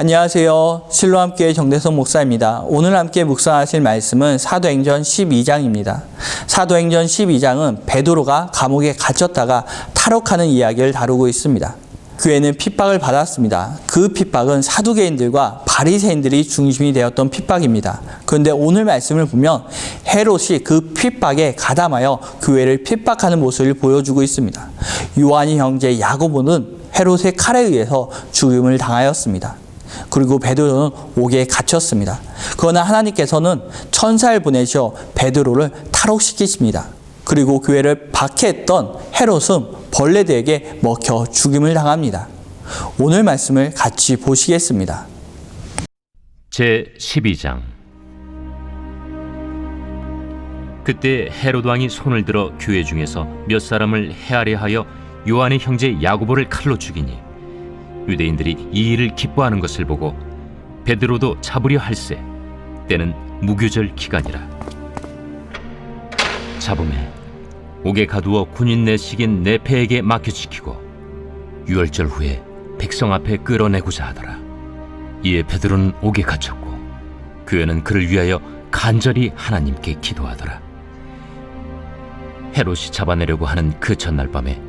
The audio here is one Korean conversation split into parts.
안녕하세요. 실로함교회 정대성 목사입니다. 오늘 함께 묵상하실 말씀은 사도행전 12장입니다. 사도행전 12장은 베드로가 감옥에 갇혔다가 탈옥하는 이야기를 다루고 있습니다. 교회는 핍박을 받았습니다. 그 핍박은 사두개인들과 바리새인들이 중심이 되었던 핍박입니다. 그런데 오늘 말씀을 보면 헤롯이 그 핍박에 가담하여 교회를 핍박하는 모습을 보여주고 있습니다. 요한이 형제 야고보는 헤롯의 칼에 의해서 죽임을 당하였습니다. 그리고 베드로는 옥에 갇혔습니다. 그러나 하나님께서는 천사를 보내셔 베드로를 탈옥시키십니다. 그리고 교회를 박해했던 헤롯은 벌레들에게 먹혀 죽임을 당합니다. 오늘 말씀을 같이 보시겠습니다. 제 12장 그때 헤롯 왕이 손을 들어 교회 중에서 몇 사람을 헤아려 하여 요한의 형제 야고보를 칼로 죽이니 유대인들이 이 일을 기뻐하는 것을 보고 베드로도 잡으려 할세 때는 무교절 기간이라 잡음에 옥에 가두어 군인 내식인 네페에게 맡겨 지키고 유월절 후에 백성 앞에 끌어내고자 하더라 이에 베드로는 옥에 갇혔고 교회는 그를 위하여 간절히 하나님께 기도하더라. 헤롯이 잡아내려고 하는 그 전날 밤에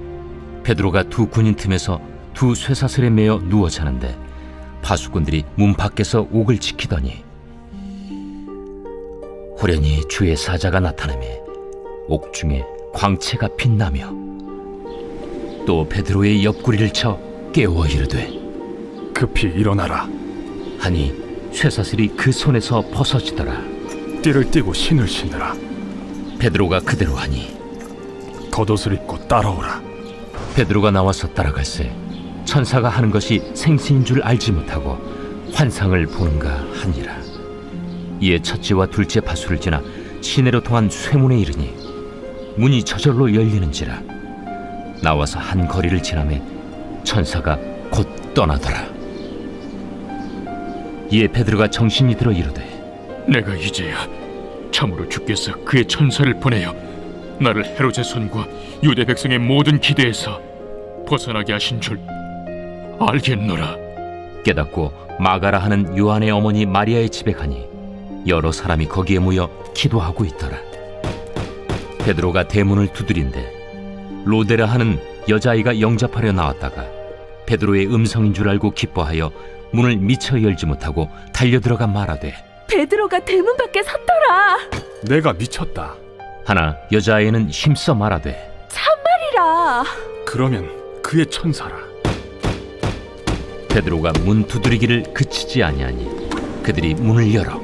베드로가 두 군인 틈에서 두 쇠사슬에 매어 누워 자는데 파수꾼들이 문 밖에서 옥을 지키더니 호련히 주의 사자가 나타나매 옥 중에 광채가 빛나며 또 베드로의 옆구리를 쳐 깨워 이르되 급히 일어나라. 하니 쇠사슬이 그 손에서 벗어지더라. 띠를 띠고 신을 신으라. 베드로가 그대로 하니 겉옷을 입고 따라오라. 베드로가 나와서 따라갈새 천사가 하는 것이 생시인 줄 알지 못하고 환상을 보는가 하니라. 이에 첫째와 둘째 파수를 지나 시내로 통한 쇠문에 이르니 문이 저절로 열리는지라 나와서 한 거리를 지나매 천사가 곧 떠나더라. 이에 베드로가 정신이 들어 이르되 내가 이제야 참으로 주께서 그의 천사를 보내어 나를 헤롯의 손과 유대 백성의 모든 기대에서 벗어나게 하신 줄 알겠노라. 깨닫고 마가라 하는 요한의 어머니 마리아의 집에 가니 여러 사람이 거기에 모여 기도하고 있더라. 베드로가 대문을 두드린데 로데라 하는 여자아이가 영접하려 나왔다가 베드로의 음성인 줄 알고 기뻐하여 문을 미처 열지 못하고 달려 들어가 말하되 베드로가 대문 밖에 섰더라. 내가 미쳤다. 하나 여자아이는 힘써 말하되 참말이라. 그러면 그의 천사라. 베드로가 문 두드리기를 그치지 아니하니 그들이 문을 열어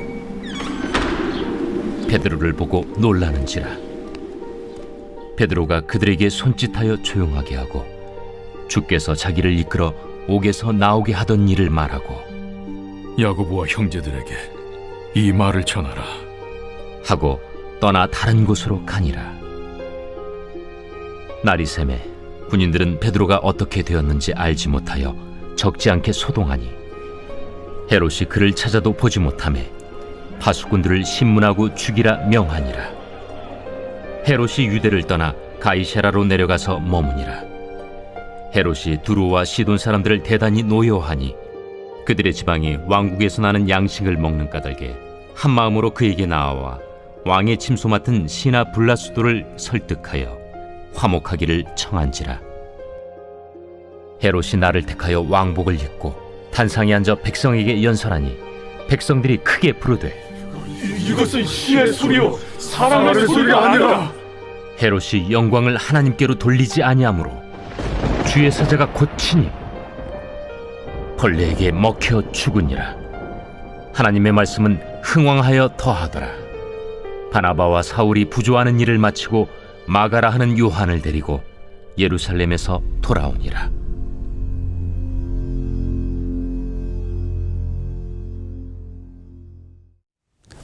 베드로를 보고 놀라는지라 베드로가 그들에게 손짓하여 조용하게 하고 주께서 자기를 이끌어 옥에서 나오게 하던 일을 말하고 야고보와 형제들에게 이 말을 전하라. 하고 떠나 다른 곳으로 가니라 날이 새매 군인들은 베드로가 어떻게 되었는지 알지 못하여 적지 않게 소동하니 헤롯이 그를 찾아도 보지 못하매 파수꾼들을 신문하고 죽이라 명하니라. 헤롯이 유대를 떠나 가이세라로 내려가서 머무니라. 헤롯이 두루와 시돈 사람들을 대단히 노여하니 그들의 지방이 왕국에서 나는 양식을 먹는 까닭에 한 마음으로 그에게 나아와 왕의 침소 맡은 시나 블라수도를 설득하여 화목하기를 청한지라 헤롯이 나를 택하여 왕복을 입고 단상에 앉아 백성에게 연설하니 백성들이 크게 부르되 이것은 시의 소리요. 사람의 소리가 아니라. 헤롯이 영광을 하나님께로 돌리지 아니하므로 주의 사자가 곧 치니 벌레에게 먹혀 죽으니라. 하나님의 말씀은 흥왕하여 더하더라. 바나바와 사울이 부조하는 일을 마치고 마가라 하는 요한을 데리고 예루살렘에서 돌아오니라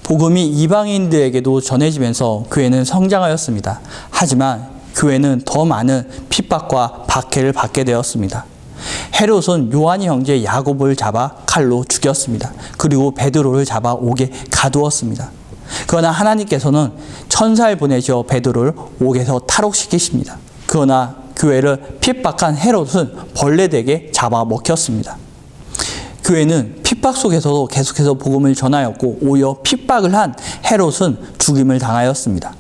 복음이 이방인들에게도 전해지면서 교회는 성장하였습니다. 하지만 교회는 더 많은 핍박과 박해를 받게 되었습니다. 헤롯은 요한이 형제 야고보를 잡아 칼로 죽였습니다. 그리고 베드로를 잡아 옥에 가두었습니다. 그러나 하나님께서는 천사를 보내셔 베드로를 옥에서 탈옥시키십니다. 그러나 교회를 핍박한 헤롯은 벌레들에게 잡아 먹혔습니다. 교회는 핍 핍박 속에서도 계속해서 복음을 전하였고 오히려 핍박을 한 헤롯은 죽임을 당하였습니다.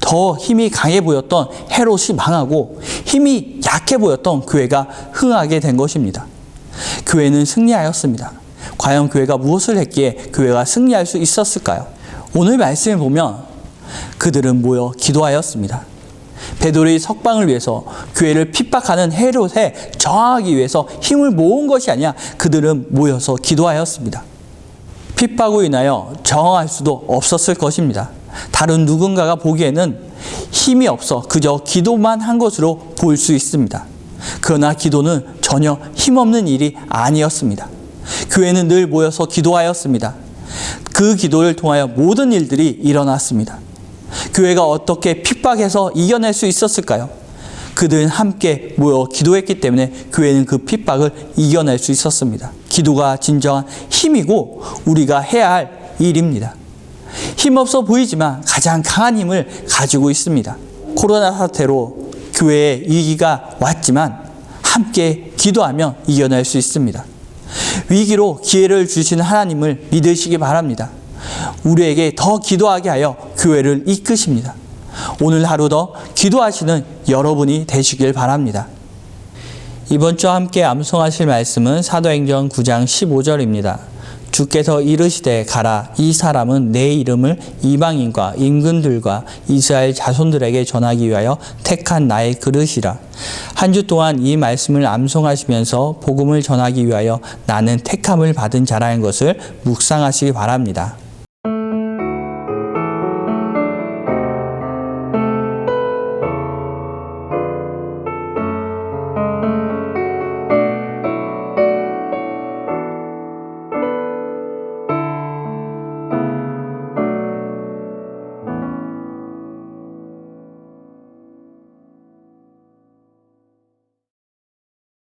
더 힘이 강해 보였던 헤롯이 망하고 힘이 약해 보였던 교회가 흥하게 된 것입니다. 교회는 승리하였습니다. 과연 교회가 무엇을 했기에 교회가 승리할 수 있었을까요? 오늘 말씀을 보면 그들은 모여 기도하였습니다. 베드로의 석방을 위해서 교회를 핍박하는 헤롯에 저항하기 위해서 힘을 모은 것이 아니라 그들은 모여서 기도하였습니다. 핍박으로 인하여 저항할 수도 없었을 것입니다. 다른 누군가가 보기에는 힘이 없어 그저 기도만 한 것으로 보일 수 있습니다. 그러나 기도는 전혀 힘없는 일이 아니었습니다. 교회는 늘 모여서 기도하였습니다. 그 기도를 통하여 모든 일들이 일어났습니다. 교회가 어떻게 핍박해서 이겨낼 수 있었을까요? 그들은 함께 모여 기도했기 때문에 교회는 그 핍박을 이겨낼 수 있었습니다. 기도가 진정한 힘이고 우리가 해야 할 일입니다. 힘없어 보이지만 가장 강한 힘을 가지고 있습니다. 코로나 사태로 교회에 위기가 왔지만 함께 기도하며 이겨낼 수 있습니다. 위기로 기회를 주시는 하나님을 믿으시기 바랍니다. 우리에게 더 기도하게 하여 교회를 이끄십니다. 오늘 하루도 기도하시는 여러분이 되시길 바랍니다. 이번 주 함께 암송하실 말씀은 사도행전 9장 15절입니다. 주께서 이르시되 가라 이 사람은 내 이름을 이방인과 임금들과 이스라엘 자손들에게 전하기 위하여 택한 나의 그릇이라. 한 주 동안 이 말씀을 암송하시면서 복음을 전하기 위하여 나는 택함을 받은 자라는 것을 묵상하시기 바랍니다.